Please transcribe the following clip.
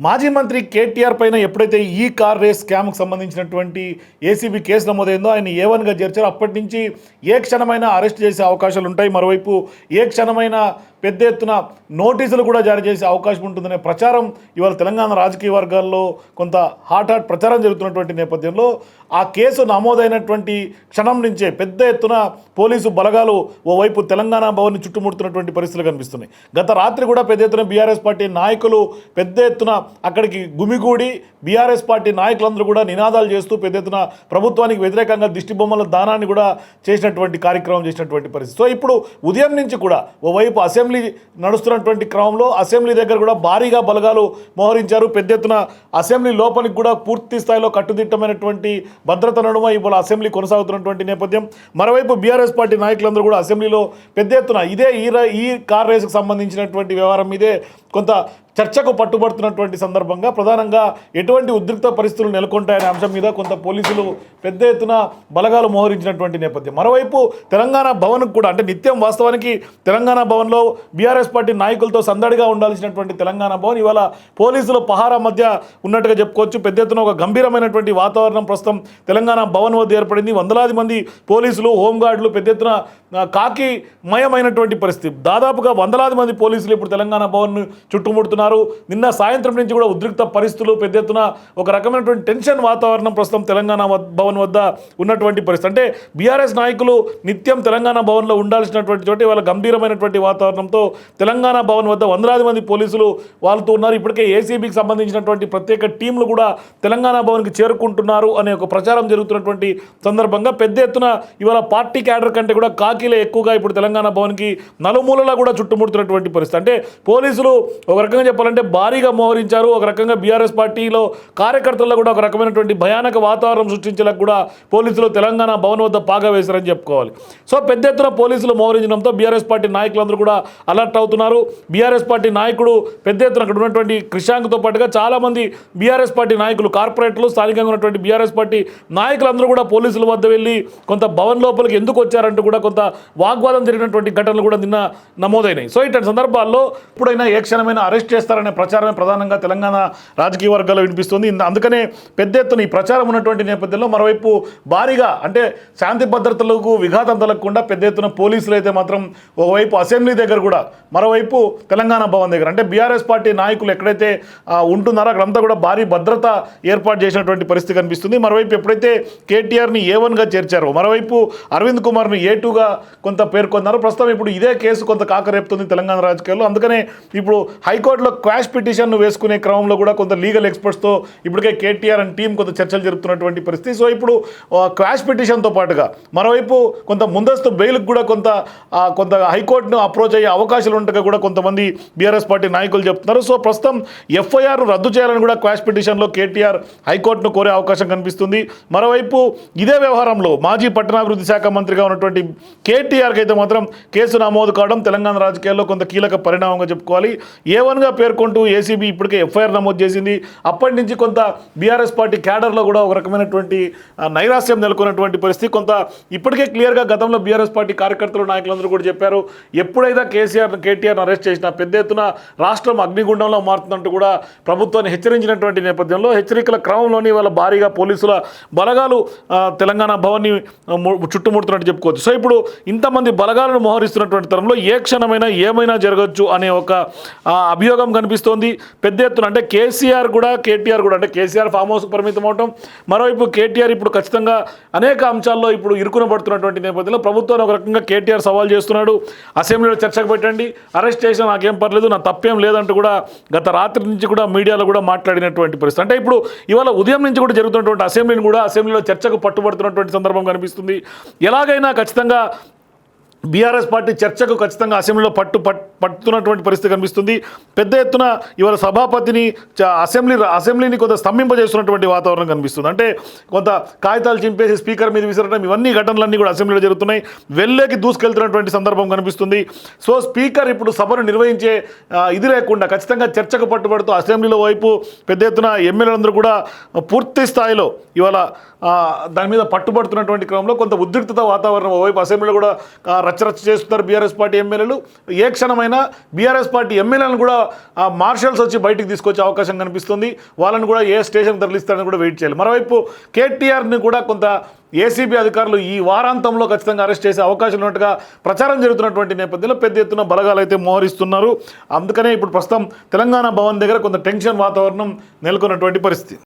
మాజీ మంత్రి కేటీఆర్ పైన ఎప్పుడైతే ఈ కార్ రేస్ స్కామ్కి సంబంధించినటువంటి ఏసీబీ కేసు నమోదైందో ఆయన ఏ వన్గా చేర్చారో అప్పటి నుంచి ఏ క్షణమైనా అరెస్ట్ చేసే అవకాశాలు ఉంటాయి మరోవైపు ఏ క్షణమైనా పెద్ద ఎత్తున నోటీసులు కూడా జారీ చేసే అవకాశం ఉంటుందనే ప్రచారం ఇవాళ తెలంగాణ రాజకీయ వర్గాల్లో కొంత హాట్ హాట్ ప్రచారం జరుగుతున్నటువంటి నేపథ్యంలో ఆ కేసు నమోదైనటువంటి క్షణం నుంచే పెద్ద ఎత్తున పోలీసు బలగాలు ఓవైపు తెలంగాణ భవన్ని చుట్టుముడుతున్నటువంటి పరిస్థితులు కనిపిస్తున్నాయి. గత రాత్రి కూడా పెద్ద ఎత్తున బీఆర్ఎస్ పార్టీ నాయకులు పెద్ద ఎత్తున అక్కడికి గుమిగూడి బీఆర్ఎస్ పార్టీ నాయకులందరూ కూడా నినాదాలు చేస్తూ పెద్ద ఎత్తున ప్రభుత్వానికి వ్యతిరేకంగా దిష్టి బొమ్మల దానాన్ని కూడా చేసినటువంటి కార్యక్రమం చేసినటువంటి పరిస్థితి. సో ఇప్పుడు ఉదయం నుంచి కూడా ఓవైపు అసెంబ్లీ నడుస్తున్నటువంటి క్రమంలో అసెంబ్లీ దగ్గర కూడా భారీగా బలగాలు మోహరించారు. పెద్ద ఎత్తున అసెంబ్లీ లోపలికి కూడా పూర్తి స్థాయిలో కట్టుదిట్టమైనటువంటి భద్రత నడుమ ఇవాళ అసెంబ్లీ కొనసాగుతున్నటువంటి నేపథ్యం. మరోవైపు బీఆర్ఎస్ పార్టీ నాయకులందరూ కూడా అసెంబ్లీలో పెద్ద ఎత్తున ఇదే ఈ ర- ఈ కార్ రేసుకు సంబంధించినటువంటి వ్యవహారం మీదే కొంత చర్చకు పట్టుబడుతున్నటువంటి సందర్భంగా ప్రధానంగా ఎటువంటి ఉద్రిక్త పరిస్థితులు నెలకొంటాయనే అంశం మీద కొంత పోలీసులు పెద్ద ఎత్తున బలగాలు మోహరించినటువంటి నేపథ్యం. మరోవైపు తెలంగాణ భవన్కు కూడా అంటే నిత్యం వాస్తవానికి తెలంగాణ భవన్లో బీఆర్ఎస్ పార్టీ నాయకులతో సందడిగా ఉండాల్సినటువంటి తెలంగాణ భవన్ ఇవాళ పోలీసుల పహారా మధ్య ఉన్నట్టుగా చెప్పుకోవచ్చు. పెద్ద ఎత్తున ఒక గంభీరమైనటువంటి వాతావరణం ప్రస్తుతం తెలంగాణ భవన్ వద్ద ఏర్పడింది. వందలాది మంది పోలీసులు హోంగార్డులు పెద్ద ఎత్తున కాకి మయమైనటువంటి పరిస్థితి. దాదాపుగా వందలాది మంది పోలీసులు ఇప్పుడు తెలంగాణ భవన్ చుట్టుముడుతున్నారు. నిన్న సాయంత్రం నుంచి కూడా ఉద్రిక్త పరిస్థితులు పెద్ద ఎత్తున ఒక రకమైనటువంటి టెన్షన్ వాతావరణం ప్రస్తుతం తెలంగాణ భవన్ వద్ద ఉన్నటువంటి పరిస్థితి. అంటే బీఆర్ఎస్ నాయకులు నిత్యం తెలంగాణ భవన్లో ఉండాల్సినటువంటి చోట ఇవాళ గంభీరమైనటువంటి వాతావరణంతో తెలంగాణ భవన్ వద్ద వందలాది మంది పోలీసులు వాళ్ళతో ఉన్నారు. ఇప్పటికే ఏసీబీకి సంబంధించినటువంటి ప్రత్యేక టీంలు కూడా తెలంగాణ భవన్కి చేరుకుంటున్నారు అనే ఒక ప్రచారం జరుగుతున్నటువంటి సందర్భంగా పెద్ద ఎత్తున ఇవాళ పార్టీ క్యాడర్ కంటే కూడా కాకి కాకీలే ఎక్కువగా ఇప్పుడు తెలంగాణ భవన్కి నలుమూలలా కూడా చుట్టుముడుతున్నటువంటి పరిస్థితి. అంటే పోలీసులు ఒక రకంగా చెప్పాలంటే భారీగా మోహరించారు. ఒక రకంగా బీఆర్ఎస్ పార్టీలో కార్యకర్తల్లో కూడా ఒక రకమైనటువంటి భయానక వాతావరణం సృష్టించేలా కూడా పోలీసులు తెలంగాణ భవన్ వద్ద పాగా వేశారని చెప్పుకోవాలి. సో పెద్ద ఎత్తున పోలీసులు మోహరించడంతో బీఆర్ఎస్ పార్టీ నాయకులందరూ కూడా అలర్ట్ అవుతున్నారు. బీఆర్ఎస్ పార్టీ నాయకుడు పెద్ద ఎత్తున అక్కడ ఉన్నటువంటి క్రిషాంక్తో పాటుగా చాలామంది బీఆర్ఎస్ పార్టీ నాయకులు కార్పొరేట్లు స్థానికంగా ఉన్నటువంటి బీఆర్ఎస్ పార్టీ నాయకులందరూ కూడా పోలీసుల వద్ద వెళ్ళి కొంత భవన్ లోపలికి ఎందుకు వచ్చారంటూ కూడా కొంత వాగ్వాదం జరిగినటువంటి ఘటనలు కూడా నిన్న నమోదైనాయి. సో ఇటువంటి సందర్భాల్లో ఎప్పుడైనా ఏ క్షణమైనా అరెస్ట్ చేస్తారనే ప్రచారమే ప్రధానంగా తెలంగాణ రాజకీయ వర్గాల్లో వినిపిస్తుంది. అందుకనే పెద్ద ఎత్తున ఈ ప్రచారం ఉన్నటువంటి నేపథ్యంలో మరోవైపు భారీగా అంటే శాంతి భద్రతలకు విఘాతం తలగకుండా పెద్ద ఎత్తున పోలీసులు అయితే మాత్రం ఒకవైపు అసెంబ్లీ దగ్గర కూడా మరోవైపు తెలంగాణ భవన్ దగ్గర. అంటే బీఆర్ఎస్ పార్టీ నాయకులు ఎక్కడైతే ఉంటున్నారో అక్కడంతా కూడా భారీ భద్రత ఏర్పాటు చేసినటువంటి పరిస్థితి కనిపిస్తుంది. మరోవైపు ఎప్పుడైతే కేటీఆర్ని ఏ వన్గా చేర్చారో మరోవైపు అరవింద్ కుమార్ని ఏ టూగా కొంత పేర్కొన్నారు. ప్రస్తుతం ఇప్పుడు ఇదే కేసు కొంత కాకరేపుతుంది తెలంగాణ రాజకీయాల్లో. అందుకనే ఇప్పుడు హైకోర్టులో క్వాష్ పిటిషన్ను వేసుకునే క్రమంలో కూడా కొంత లీగల్ ఎక్స్పర్ట్స్తో ఇప్పటికే కేటీఆర్ అండ్ టీం కొంత చర్చలు జరుపుతున్నటువంటి పరిస్థితి. సో ఇప్పుడు క్వాష్ పిటిషన్తో పాటుగా మరోవైపు కొంత ముందస్తు బెయిల్కి కూడా కొంత కొంత హైకోర్టును అప్రోచ్ అయ్యే అవకాశాలు ఉంటగా కూడా కొంతమంది బీఆర్ఎస్ పార్టీ నాయకులు చెప్తున్నారు. సో ప్రస్తుతం ఎఫ్ఐఆర్ రద్దు చేయాలని కూడా క్వాష్ పిటిషన్లో కేటీఆర్ హైకోర్టును కోరే అవకాశం కనిపిస్తుంది. మరోవైపు ఇదే వ్యవహారంలో మాజీ పట్టణాభివృద్ధి శాఖ మంత్రిగా ఉన్నటువంటి కేటీఆర్కి అయితే మాత్రం కేసు నమోదు కావడం తెలంగాణ రాజకీయాల్లో కొంత కీలక పరిణామంగా చెప్పుకోవాలి. ఏవన్గా పేర్కొంటూ ఏసీబీ ఇప్పటికే ఎఫ్ఐఆర్ నమోదు చేసింది. అప్పటి నుంచి కొంత బీఆర్ఎస్ పార్టీ క్యాడర్లో కూడా ఒక రకమైనటువంటి నైరాస్యం నెలకొన్నటువంటి పరిస్థితి. కొంత ఇప్పటికే క్లియర్గా గతంలో బీఆర్ఎస్ పార్టీ కార్యకర్తలు నాయకులందరూ కూడా చెప్పారు. ఎప్పుడైతే కేసీఆర్ కేటీఆర్ను అరెస్ట్ చేసినా పెద్ద ఎత్తున రాష్ట్రం అగ్నిగుండంలో మారుతుందంటూ కూడా ప్రభుత్వాన్ని హెచ్చరించినటువంటి నేపథ్యంలో హెచ్చరికల క్రమంలోని వాళ్ళ భారీగా పోలీసుల బలగాలు తెలంగాణ భవన్ని చుట్టుముడుతున్నట్టు చెప్పుకోవచ్చు. సో ఇప్పుడు ఇంతమంది బలగాలను మోహరిస్తున్నటువంటి తరంలో ఏ క్షణమైనా ఏమైనా జరగచ్చు అనే ఒక అభియోగం కనిపిస్తోంది. పెద్ద ఎత్తున అంటే కేసీఆర్ కూడా కేటీఆర్ కూడా అంటే కేసీఆర్ ఫామ్ హౌస్ పరిమితం అవటం మరోవైపు కేటీఆర్ ఇప్పుడు ఖచ్చితంగా అనేక అంశాల్లో ఇప్పుడు ఇరుకున పడుతున్నటువంటి నేపథ్యంలో ప్రభుత్వాన్ని ఒక రకంగా కేటీఆర్ సవాల్ చేస్తున్నాడు. అసెంబ్లీలో చర్చకు పెట్టండి. అరెస్ట్ చేసినా నాకేం పర్లేదు నా తప్పేం లేదంటూ కూడా గత రాత్రి నుంచి కూడా మీడియాలో కూడా మాట్లాడినటువంటి పరిస్థితి. అంటే ఇప్పుడు ఇవాళ ఉదయం నుంచి కూడా జరుగుతున్నటువంటి అసెంబ్లీని కూడా అసెంబ్లీలో చర్చకు పట్టుబడుతున్నటువంటి సందర్భం కనిపిస్తుంది. ఎలాగైనా ఖచ్చితంగా బీఆర్ఎస్ పార్టీ చర్చకు ఖచ్చితంగా అసెంబ్లీలో పట్టు పట్ పట్టుతున్నటువంటి పరిస్థితి కనిపిస్తుంది. పెద్ద ఎత్తున ఇవాళ సభాపతిని చ- అసెంబ్లీ అసెంబ్లీని కొంత స్తంభింపజేస్తున్నటువంటి వాతావరణం కనిపిస్తుంది. అంటే కొంత కాగితాలు చింపేసి స్పీకర్ మీద విసరడం ఇవన్నీ ఘటనలన్నీ కూడా అసెంబ్లీలో జరుగుతున్నాయి. వెళ్ళేకి దూసుకెళ్తున్నటువంటి సందర్భం కనిపిస్తుంది. సో స్పీకర్ ఇప్పుడు సభను నిర్వహించే ఇది లేకుండా ఖచ్చితంగా చర్చకు పట్టుబడుతూ అసెంబ్లీలో వైపు పెద్ద ఎత్తున ఎమ్మెల్యేలందరూ కూడా పూర్తి స్థాయిలో ఇవాళ దాని మీద పట్టుబడుతున్నటువంటి క్రమంలో కొంత ఉద్రిక్తత వాతావరణం వైపు అసెంబ్లీలో కూడా రచ్చరచ్చ చేస్తున్నారు బీఆర్ఎస్ పార్టీ ఎమ్మెల్యేలు. ఏ క్షణమైనా బీఆర్ఎస్ పార్టీ ఎమ్మెల్యేలను కూడా ఆ మార్షల్స్ వచ్చి బయటికి తీసుకొచ్చే అవకాశం కనిపిస్తుంది. వాళ్ళని కూడా ఏ స్టేషన్ తరలిస్తారని కూడా వెయిట్ చేయాలి. మరోవైపు కేటీఆర్ని కూడా కొంత ఏసీబీ అధికారులు ఈ వారాంతంలో ఖచ్చితంగా అరెస్ట్ చేసే అవకాశం ఉన్నట్టుగా ప్రచారం జరుగుతున్నటువంటి నేపథ్యంలో పెద్ద ఎత్తున బలగాలు అయితే మోహరిస్తున్నారు. అందుకనే ఇప్పుడు ప్రస్తుతం తెలంగాణ భవన్ దగ్గర కొంత టెన్షన్ వాతావరణం నెలకొన్నటువంటి పరిస్థితి.